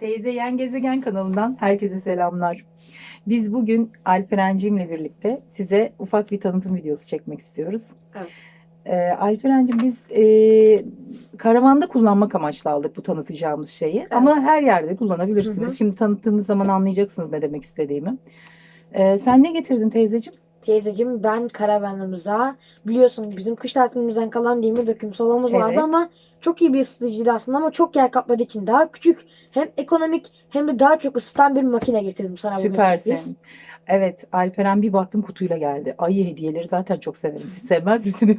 Teyze Yen Gezegen kanalından herkese selamlar. Biz bugün Alperen'cimle birlikte size ufak bir tanıtım videosu çekmek istiyoruz. Evet. Ee, Alperen'cim biz e, karavanda kullanmak amaçlı aldık bu tanıtacağımız şeyi. Ama her yerde kullanabilirsiniz. Hı hı. Şimdi tanıttığımız zaman anlayacaksınız ne demek istediğimi. Ee, sen ne getirdin teyzeciğim? Teyzeciğim ben karavanımıza biliyorsun bizim kış tatilimizden kalan demir döküm salonumuz vardı Evet. ama çok iyi bir ısıtıcıydı aslında ama çok yer kapladığı için daha küçük hem ekonomik hem de daha çok ısıtan bir makine getirdim sana bugün sürpriz. Süpersin. Evet Alperen bir baktım kutuyla geldi. Ayı hediyeleri zaten çok severim. Siz sevmez misiniz?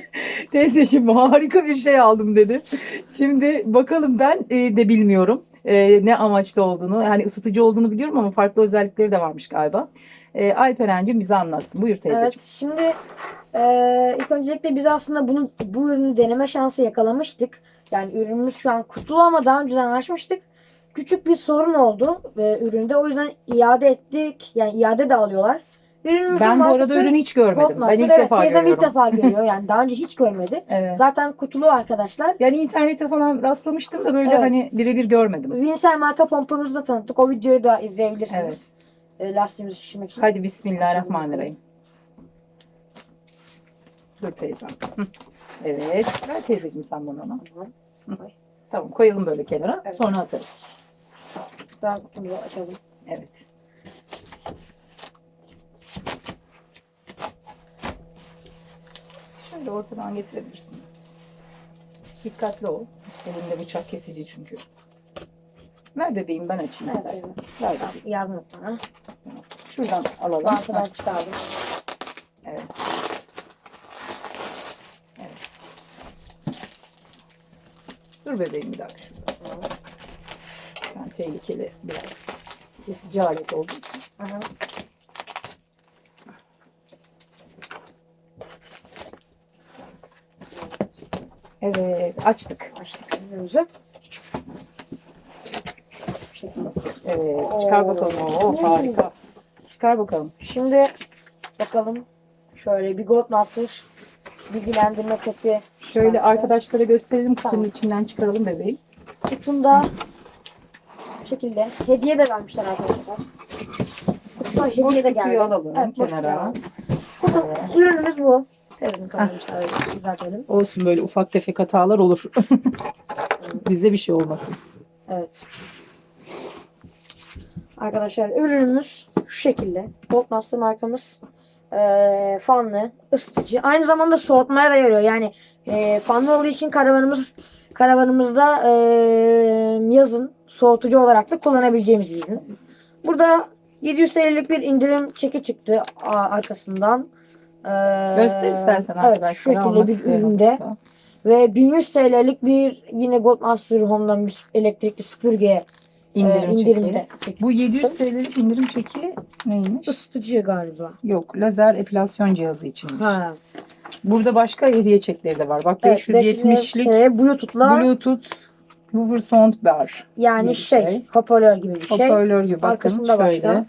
Teyzeciğim harika bir şey aldım dedi. Şimdi bakalım ben e, de bilmiyorum e, ne amaçlı olduğunu. Yani ısıtıcı olduğunu biliyorum ama farklı özellikleri de varmış galiba. E, Alperen'cim bize anlatsın. Buyur teyzeciğim. Evet şimdi eee ilk öncelikle biz aslında bunu bu ürünü deneme şansı yakalamıştık. Yani ürünümüz şu an kutulu ama daha önceden açmıştık. Küçük bir sorun oldu e, üründe. O yüzden iade ettik. Yani iade de alıyorlar. Ürünümüzün Ben bu arada ürünü hiç görmedim. Goldmaster. Ben ilk evet, defa teyzem görüyorum. ilk defa görüyor. Yani daha önce hiç görmedi. Evet. Zaten kutulu arkadaşlar. Yani internete falan rastlamıştım da böyle Evet. hani birebir görmedim. Winsel marka pompamızı da tanıttık. O videoyu da izleyebilirsiniz. E, lastiğimizi şişirmek için. Hadi Bismillahirrahmanirrahim. Dur teyzem. Evet. Ver teyzeciğim sen bana onu. Tamam. Koyalım böyle kenara. Evet. Sonra atarız. Ben kutumuzu açalım. Evet. Şöyle ortadan getirebilirsin. Dikkatli ol. Elinde bıçak kesici çünkü. Ver bebeğim ben açayım Evet, istersen. Ver Tamam, bebeğim. yardım et bana. Şuradan alalım. Bantadan Heh, çıkardım. Evet. Evet. Dur bebeğim bir dakika şurada. Sen tehlikeli biraz kesici alet oldun. Aha. Evet açtık. Açtık ürünümüzü. Evet çıkar bakalım. Oo, harika. Çıkar bakalım. Şimdi bakalım şöyle bir Goldmaster bilgilendirme seti. Şöyle Tamam. arkadaşlara gösterelim kutunun Tamam. içinden çıkaralım bebeğim. Kutunda bu şekilde hediye de vermişler arkadaşlar. Boş hediye de kutuyu geldi. alalım Evet, boş kenara. kutuyu Kutu, Evet. ürünümüz bu. Kalmışlar. öyle Düzeltelim. Olsun böyle ufak tefek hatalar olur. Bize bir şey olmasın. Evet. Arkadaşlar ürünümüz şu şekilde. Goldmaster markamız eee fanlı, ısıtıcı. Aynı zamanda soğutmaya da yarıyor. Yani eee fanlı olduğu için karavanımız karavanımızda eee, yazın soğutucu olarak da kullanabileceğimiz bir ürün. Burada 700 TL'lik bir indirim çeki çıktı arkasından. Eee, Göster istersen Evet, arkadaşlar. şu şekilde bir üründe. Ve 1100 TL'lik bir yine Goldmaster Home'dan bir elektrikli süpürge indirim e, çeki. indirimde. çeki. Bu 700 TL'lik indirim çeki neymiş? Isıtıcı galiba. Yok, lazer epilasyon cihazı içinmiş. Ha. Burada başka hediye çekleri de var. Bak Evet, 570'lik şey, Bluetooth'la Bluetooth Woofer Soundbar yani bir şey, şey. hoparlör gibi bir şey. hoparlör gibi. Bakın Arkasında şöyle. başka.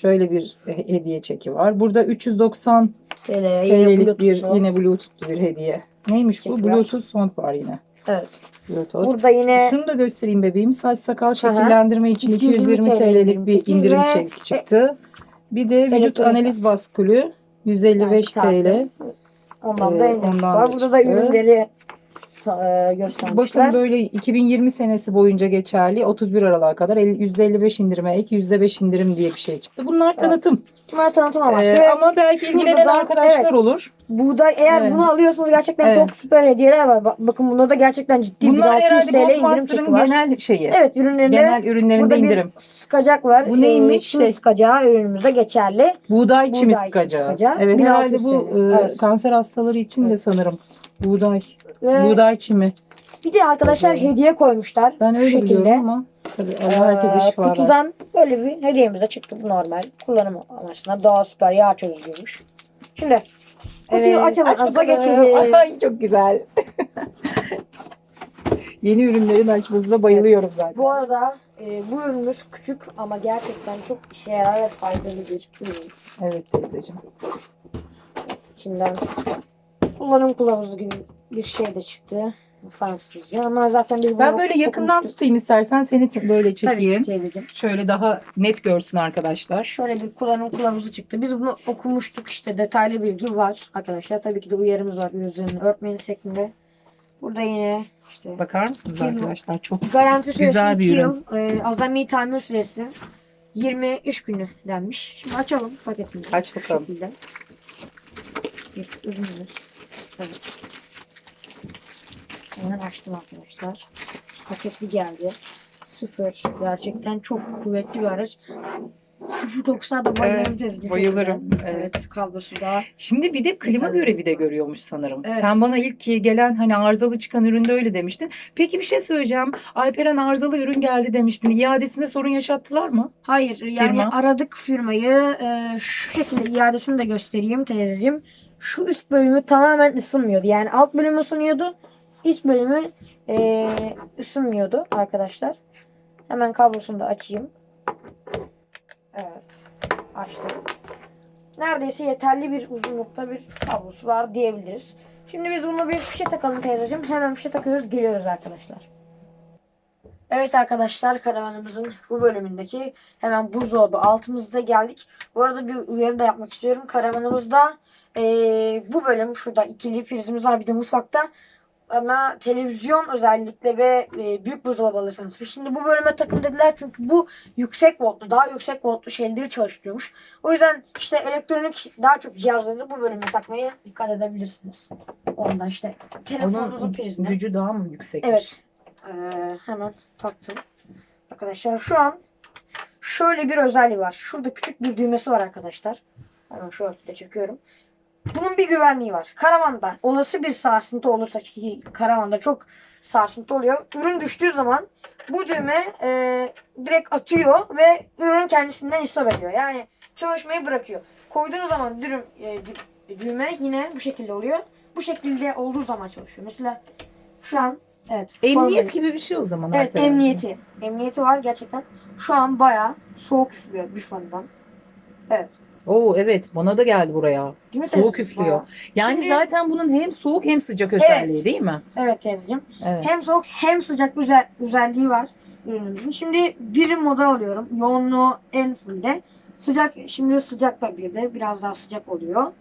Şöyle bir hediye çeki var. Burada 390 TL'ye yine TL'lik bir yine Bluetooth'lu bir hediye. Neymiş bu? Var. Bluetooth soundbar yine. Evet. Bluetooth. Burada yine Şunu da göstereyim bebeğim. Saç sakal Aha. şekillendirme için 220 220 TL'lik bir indirim çeki çıktı. Bir de vücut analiz baskülü 155 Yani TL. ondan Ee, da indirim ondan var. da Burada da ürünleri e, göstermişler. Bakın böyle 2020 senesi boyunca geçerli 31 Aralık'a kadar el- %55 indirime ek %5 indirim diye bir şey çıktı. Bunlar tanıtım. Bunlar tanıtım amaçlı. Ee, Ve ama belki şurada ilgilenen da- arkadaşlar evet. olur. Buğday eğer Evet. bunu alıyorsanız gerçekten Evet. çok süper hediyeler var. Bak- Bakın bunda da gerçekten ciddi Bunlar 1600 herhalde TL indirim çeki var. genel şeyi. Evet ürünlerinde Genel ürünlerinde burada indirim. bir sıkacak var. Bu neymiş? Ee, Şey. sıkacağı ürünümüzde geçerli. Buğday çimi Buğday sıkacağı. sıkacağı. Evet 1600 herhalde bu TL. e, Evet. kanser hastaları için de Evet. sanırım buğday Ve buğday çimi. bir de arkadaşlar Tabii. hediye koymuşlar. Ben öyle şekilde. biliyorum ama tabii Allah herkese Ee, şifa versin. Kutudan böyle bir hediyemiz de çıktı. Bu normal kullanım amaçlı. Daha süper yağ çözücüymüş. Şimdi kutuyu Evet, açalım. aç Aza bakalım. geçelim. Ay çok güzel. Yeni ürünlerin açmasına bayılıyorum zaten. Bu arada e, bu ürünümüz küçük ama gerçekten çok işe yarar ve faydalı bir ürün. Evet teyzeciğim. İçinden kullanım kılavuzu gibi bir şey de çıktı. fan ısıtıcı. Ama zaten biz Ben böyle yakından tutayım istersen seni t- böyle çekeyim. teyzeciğim. Şöyle daha net görsün arkadaşlar. Şöyle bir kullanım kılavuzu çıktı. Biz bunu okumuştuk işte detaylı bilgi var arkadaşlar. Tabii ki de uyarımız var üzerine örtmeyin şeklinde. Burada yine işte Bakar mısınız Kim- arkadaşlar? Çok garanti süresi Güzel bir 2 ürün. yıl. E, azami tamir süresi 23 günü denmiş. Şimdi açalım paketimizi. Aç Şu bakalım. şekilde. Bir ürünümüz. Evet. Hemen açtım arkadaşlar. Paketli geldi. Sıfır. Gerçekten çok kuvvetli bir araç. Sıfır dokusa da bayılırım teyzeciğim. Çok bayılırım. Evet. Evet. Kablosu da. Şimdi bir de klima Tabii. görevi de görüyormuş sanırım. Evet. Sen bana ilk gelen hani arızalı çıkan üründe öyle demiştin. Peki bir şey söyleyeceğim. Alperen arızalı ürün geldi demiştin. İadesinde sorun yaşattılar mı? Hayır yani Firma. aradık firmayı e, şu şekilde iadesini de göstereyim teyzeciğim. Şu üst bölümü tamamen ısınmıyordu. Yani alt bölümü ısınıyordu. Üst bölümü e, ısınmıyordu arkadaşlar. Hemen kablosunu da açayım. Evet. Açtım. Neredeyse yeterli bir uzunlukta bir kablosu var diyebiliriz. Şimdi biz bunu bir fişe takalım teyzeciğim. Hemen fişe takıyoruz geliyoruz arkadaşlar. Evet arkadaşlar karavanımızın bu bölümündeki hemen buzdolabı altımızda geldik. Bu arada bir uyarı da yapmak istiyorum. Karavanımızda eee, bu bölüm şurada ikili prizimiz var bir de mutfakta. Ama televizyon özellikle ve e, büyük buzdolabı alırsanız. Şimdi bu bölüme takın dediler çünkü bu yüksek voltlu daha yüksek voltlu şeyleri çalıştırıyormuş. O yüzden işte elektronik daha çok cihazlarını bu bölüme takmaya dikkat edebilirsiniz. Ondan işte telefonunuzun Onun prizine. gücü daha mı yüksekmiş? Evet. Ee, hemen taktım. Arkadaşlar şu an şöyle bir özelliği var. Şurada küçük bir düğmesi var arkadaşlar. Hemen şu örtüde çekiyorum. Bunun bir güvenliği var. Karavanda olası bir sarsıntı olursa ki karavanda çok sarsıntı oluyor. Ürün düştüğü zaman bu düğme e, direkt atıyor ve ürün kendisinden istop ediyor. Yani çalışmayı bırakıyor. Koyduğunuz zaman dürüm, e, dü- düğme yine bu şekilde oluyor. Bu şekilde olduğu zaman çalışıyor. Mesela şu an evet. Emniyet gibi bir şey o zaman. Evet Alperen. emniyeti. Emniyeti var gerçekten. Şu an bayağı soğuk üflüyor bir fandan. Evet. Oo evet bana da geldi buraya. Değil mi Soğuk teyze? üflüyor. Yani Şimdi- zaten bunun hem soğuk hem sıcak özelliği değil mi? Evet teyzeciğim. Evet. Hem soğuk hem sıcak bir özel- özelliği var ürünümüzün. Şimdi birim moda alıyorum. Yoğunluğu en fullde. Sıcak şimdi sıcak da bir de biraz daha sıcak oluyor.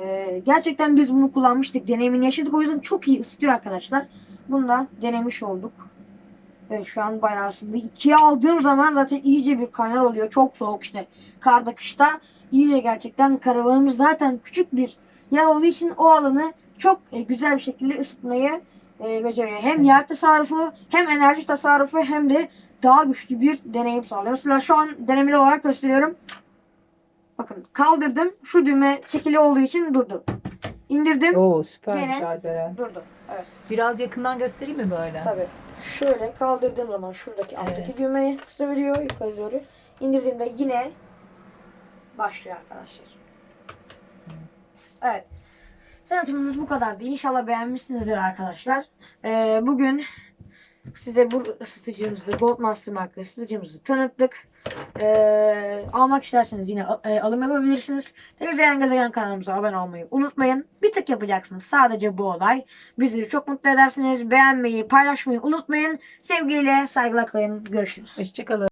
Ee, gerçekten biz bunu kullanmıştık. Deneyimini yaşadık. O yüzden çok iyi ısıtıyor arkadaşlar. Bunu da denemiş olduk. Evet şu an bayağı ısındı. İkiye aldığım zaman zaten iyice bir kaynar oluyor. Çok soğuk işte. Karda kışta iyice gerçekten karavanımız zaten küçük bir yer olduğu için o alanı çok e, güzel bir şekilde ısıtmayı e, beceriyor. Hem yer tasarrufu hem enerji tasarrufu hem de daha güçlü bir deneyim sağlıyor. Mesela şu an denemeli olarak gösteriyorum. Bakın kaldırdım. Şu düğme çekili olduğu için durdu. İndirdim. Oo süpermiş Gene- Alperen. Durdu. Evet. Biraz yakından göstereyim mi böyle? Tabii. Şöyle kaldırdığım zaman şuradaki alttaki Evet. düğmeyi kısabiliyor yukarı doğru. İndirdiğimde yine başlıyor arkadaşlar. Evet. Tanıtımımız bu kadardı. İnşallah beğenmişsinizdir arkadaşlar. Ee, bugün size bu ısıtıcımızı, Goldmaster marka ısıtıcımızı tanıttık. Ee, almak isterseniz yine e, alım yapabilirsiniz. Gezegen Gezegen kanalımıza abone olmayı unutmayın. Bir tık yapacaksınız. Sadece bu olay. Bizleri çok mutlu edersiniz. Beğenmeyi, paylaşmayı unutmayın. Sevgiyle, saygıyla kalın. Görüşürüz. Hoşçakalın.